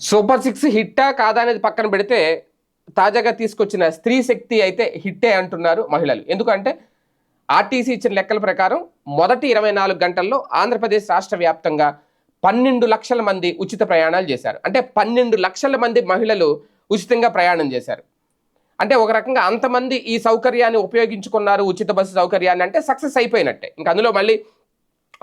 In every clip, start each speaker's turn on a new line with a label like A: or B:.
A: Super six హిట్టా కాదా అనేది పక్కన పెడితే తాజాగా తీసుకొచ్చిన స్త్రీ శక్తి అయితే హిట్టే అంటున్నారు మహిళలు. ఎందుకంటే ఆర్టీసీ ఇచ్చిన లెక్కల ప్రకారం మొదటి ఇరవై నాలుగు గంటల్లో ఆంధ్రప్రదేశ్ రాష్ట్ర వ్యాప్తంగా పన్నెండు లక్షల మంది ఉచిత ప్రయాణాలు చేశారు. అంటే పన్నెండు లక్షల మంది మహిళలు ఉచితంగా ప్రయాణం చేశారు. అంటే ఒక రకంగా అంతమంది ఈ సౌకర్యాన్ని ఉపయోగించుకున్నారు ఉచిత బస్సు సౌకర్యాన్ని అంటే సక్సెస్ అయిపోయినట్టే. ఇంకా అందులో మళ్ళీ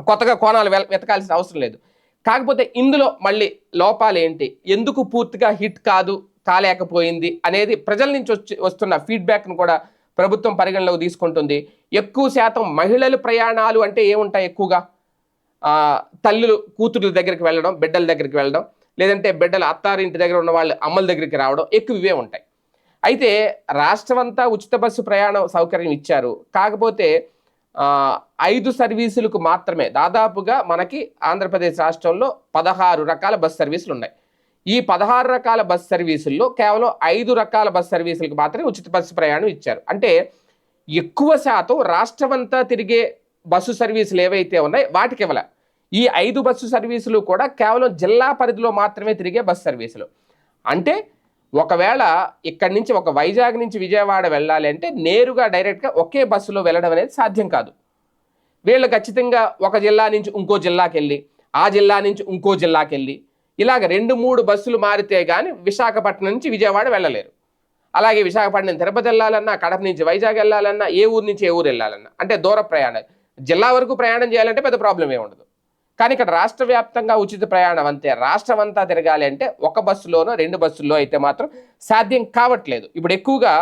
A: కొత్తగా కోణాలు వెతకాల్సిన అవసరం లేదు. కాకపోతే ఇందులో మళ్ళీ లోపాలు ఏంటి? ఎందుకు పూర్తిగా హిట్ కాదు కాలేకపోయింది అనేది ప్రజల నుంచి వచ్చి వస్తున్న ఫీడ్బ్యాక్ను కూడా ప్రభుత్వం పరిగణలోకి తీసుకుంటుంది. ఎక్కువ శాతం మహిళలు ప్రయాణాలు అంటే ఏముంటాయి ఎక్కువగా? తల్లులు కూతురు దగ్గరికి వెళ్ళడం బిడ్డల దగ్గరికి వెళ్ళడం లేదంటే బిడ్డల అత్తారింటి దగ్గర ఉన్న వాళ్ళు అమ్మల దగ్గరికి రావడం ఎక్కువ ఇవే ఉంటాయి. అయితే రాష్ట్రమంతా ఉచిత బస్సు ప్రయాణం సౌకర్యం ఇచ్చారు. కాకపోతే ఐదు సర్వీసులకు మాత్రమే దాదాపుగా మనకి ఆంధ్రప్రదేశ్ రాష్ట్రంలో పదహారు రకాల బస్ సర్వీసులు ఉన్నాయి ఈ పదహారు రకాల బస్ సర్వీసుల్లో కేవలం ఐదు రకాల బస్ సర్వీసులకు మాత్రమే ఉచిత బస్సు ప్రయాణం ఇచ్చారు. అంటే ఎక్కువ శాతం రాష్ట్రమంతా తిరిగే బస్సు సర్వీసులు ఏవైతే ఉన్నాయో వాటికి ఇవ్వలే. ఈ ఐదు బస్సు సర్వీసులు కూడా కేవలం జిల్లా పరిధిలో మాత్రమే తిరిగే బస్సు సర్వీసులు. అంటే ఒకవేళ ఇక్కడి నుంచి ఒక వైజాగ్ నుంచి విజయవాడ వెళ్ళాలి అంటే నేరుగా డైరెక్ట్గా ఒకే బస్సులో వెళ్ళడం అనేది సాధ్యం కాదు. వీళ్ళు ఖచ్చితంగా ఒక జిల్లా నుంచి ఇంకో జిల్లాకి వెళ్ళి ఆ జిల్లా నుంచి ఇంకో జిల్లాకి వెళ్ళి ఇలాగ రెండు మూడు బస్సులు మారితే కానీ విశాఖపట్నం నుంచి విజయవాడ వెళ్ళలేరు. అలాగే విశాఖపట్నం తిరుపతి వెళ్ళాలన్నా కడప నుంచి వైజాగ్ వెళ్ళాలన్నా ఏ ఊరు నుంచి ఏ ఊరు వెళ్ళాలన్నా అంటే దూర ప్రయాణం. జిల్లా వరకు ప్రయాణం చేయాలంటే పెద్ద ప్రాబ్లం ఏమి ఉండదు. కానీ ఇక్కడ రాష్ట్ర వ్యాప్తంగా ఉచిత ప్రయాణం అంతే. రాష్ట్రం అంతా తిరగాలి అంటే ఒక బస్సులోనో రెండు బస్సుల్లో అయితే మాత్రం సాధ్యం కావట్లేదు. ఇప్పుడు ఎక్కువగా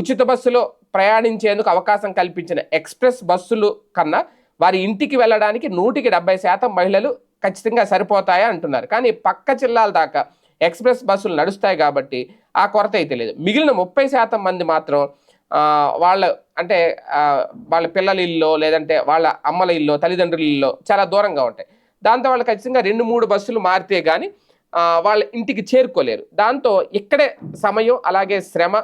A: ఉచిత బస్సులో ప్రయాణించేందుకు అవకాశం కల్పించిన ఎక్స్ప్రెస్ బస్సులు కన్నా వారి ఇంటికి వెళ్ళడానికి నూటికి డెబ్బై శాతం మహిళలు ఖచ్చితంగా సరిపోతాయా అంటున్నారు. కానీ పక్క జిల్లాల దాకా ఎక్స్ప్రెస్ బస్సులు నడుస్తాయి కాబట్టి ఆ కొరత అయితే లేదు. మిగిలిన ముప్పై శాతం మంది మాత్రం వాళ్ళ అంటే వాళ్ళ పిల్లల ఇల్లు లేదంటే వాళ్ళ అమ్మల ఇల్లు తల్లిదండ్రుల ఇల్లు చాలా దూరంగా ఉంటాయి. దాంతో వాళ్ళు ఖచ్చితంగా రెండు మూడు బస్సులు మారితే కానీ వాళ్ళ ఇంటికి చేరుకోలేరు. దాంతో ఇక్కడే సమయం అలాగే శ్రమ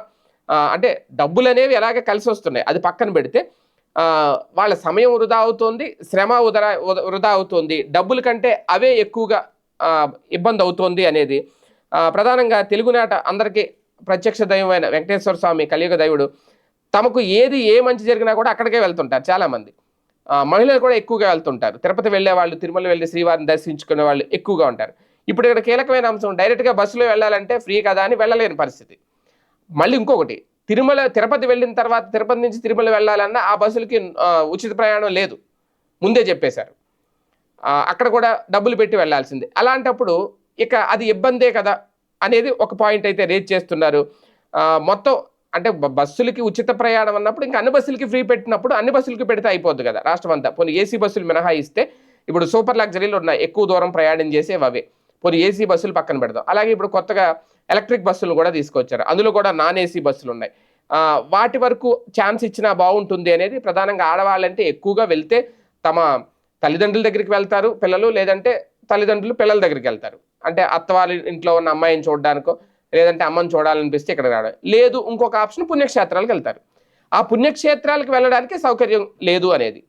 A: అంటే డబ్బులు అనేవి ఎలాగే కలిసి వస్తున్నాయి. అది పక్కన పెడితే వాళ్ళ సమయం వృధా అవుతుంది శ్రమ ఉదరా ఉద- వృధా అవుతుంది డబ్బుల కంటే అవే ఎక్కువగా ఇబ్బంది అవుతోంది అనేది ప్రధానంగా తెలుగునాట అందరికీ ప్రత్యక్ష దైవమైన వెంకటేశ్వర స్వామి కలియుగ దైవుడు తమకు ఏది ఏ మంచి జరిగినా కూడా అక్కడికే వెళ్తుంటారు చాలామంది. మహిళలు కూడా ఎక్కువగా వెళ్తుంటారు. తిరుపతి వెళ్ళే వాళ్ళు తిరుమల వెళ్ళి శ్రీవారిని దర్శించుకునే వాళ్ళు ఎక్కువగా ఉంటారు. ఇప్పుడు ఇక్కడ కీలకమైన అంశం డైరెక్ట్గా బస్సులో వెళ్ళాలంటే ఫ్రీ కదా అని వెళ్ళలేని పరిస్థితి. మళ్ళీ ఇంకొకటి తిరుమల తిరుపతి వెళ్ళిన తర్వాత తిరుపతి నుంచి తిరుమల వెళ్ళాలన్నా ఆ బస్సులకి ఉచిత ప్రయాణం లేదు. ముందే చెప్పేశారు. అక్కడ కూడా డబ్బులు పెట్టి వెళ్ళాల్సింది అలాంటప్పుడు ఇక అది ఇబ్బందే కదా అనేది ఒక పాయింట్ అయితే రేజ్ చేస్తున్నారు. మొత్తం అంటే బస్సులకి ఉచిత ప్రయాణం అన్నప్పుడు ఇంకా అన్ని బస్సులకి ఫ్రీ పెట్టినప్పుడు అన్ని బస్సులకి పెడితే అయిపోద్ది కదా రాష్ట్రం అంతా పోనీ ఏసీ బస్సులు మినహాయిస్తే ఇప్పుడు సూపర్ లగ్జరీలు ఉన్నాయి. ఎక్కువ దూరం ప్రయాణం చేసేవి అవే. పోనీ ఏసీ బస్సులు పక్కన పెడదాం. అలాగే ఇప్పుడు కొత్తగా ఎలక్ట్రిక్ బస్సులు కూడా తీసుకొచ్చారు. అందులో కూడా నాన్ ఏసీ బస్సులు ఉన్నాయి. వాటి వరకు ఛాన్స్ ఇచ్చినా బాగుంటుంది అనేది ప్రధానంగా ఆడవాళ్ళంటే ఎక్కువగా వెళ్తే తమ తల్లిదండ్రుల దగ్గరికి వెళ్తారు పిల్లలు లేదంటే తల్లిదండ్రులు పిల్లల దగ్గరికి వెళ్తారు. అంటే అత్త వాళ్ళ ఇంట్లో ఉన్న అమ్మాయిని చూడడానికో లేదంటే అమ్మని చూడాలనిపిస్తే ఇక్కడ రావడం లేదు ఇంకొక ఆప్షన్ పుణ్యక్షేత్రాలకు వెళ్తారు. ఆ పుణ్యక్షేత్రాలకు వెళ్ళడానికి సౌకర్యం లేదు అనేది.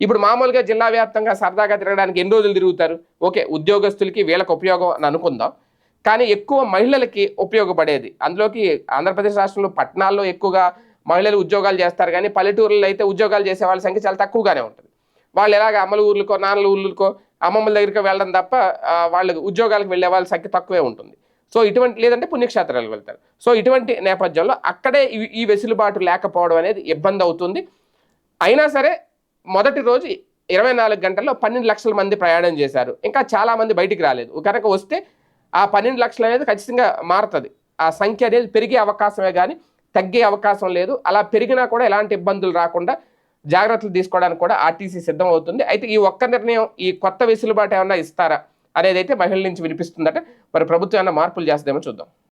A: ఇప్పుడు మామూలుగా జిల్లా వ్యాప్తంగా సరదాగా తిరగడానికి ఎన్ని రోజులు తిరుగుతారు? ఓకే ఉద్యోగస్తులకి వీళ్ళకి ఉపయోగం అని అనుకుందాం. కానీ ఎక్కువ మహిళలకి ఉపయోగపడేది. అందులోకి ఆంధ్రప్రదేశ్ రాష్ట్రంలో పట్టణాల్లో ఎక్కువగా మహిళలు ఉద్యోగాలు చేస్తారు కానీ పల్లెటూరులో అయితే ఉద్యోగాలు చేసే వాళ్ళ సంఖ్య చాలా తక్కువగానే ఉంటుంది. వాళ్ళు ఎలాగ అమ్మల ఊర్లకో నాన్నల ఊర్లకో అమ్మమ్మల దగ్గరికి వెళ్ళడం తప్ప వాళ్ళకి ఉద్యోగాలకు వెళ్ళే వాళ్ళ సంఖ్య తక్కువే ఉంటుంది. సో ఇటువంటి లేదంటే పుణ్యక్షేత్రాలకు వెళ్తారు. సో ఇటువంటి నేపథ్యంలో అక్కడే ఈ- వెసులుబాటు లేకపోవడం అనేది ఇబ్బంది అవుతుంది. అయినా సరే మొదటి రోజు ఇరవై నాలుగు గంటల్లో పన్నెండు లక్షల మంది ప్రయాణం చేశారు. ఇంకా చాలామంది బయటికి రాలేదు. కనుక వస్తే ఆ పన్నెండు లక్షలు అనేది ఖచ్చితంగా మారుతుంది. ఆ సంఖ్య అనేది పెరిగే అవకాశమే కానీ తగ్గే అవకాశం లేదు. అలా పెరిగినా కూడా ఎలాంటి ఇబ్బందులు రాకుండా జాగ్రత్తలు తీసుకోవడానికి కూడా ఆర్టీసీ సిద్ధం అవుతుంది అయితే ఈ ఒక్క నిర్ణయం ఈ కొత్త వెసులుబాటు ఏమన్నా ఇస్తారా? అనేది అయితే మహిళల నుంచి వినిపిస్తుందట. మరి ప్రభుత్వం ఏమైనా మార్పులు చేస్తుందేమో చూద్దాం.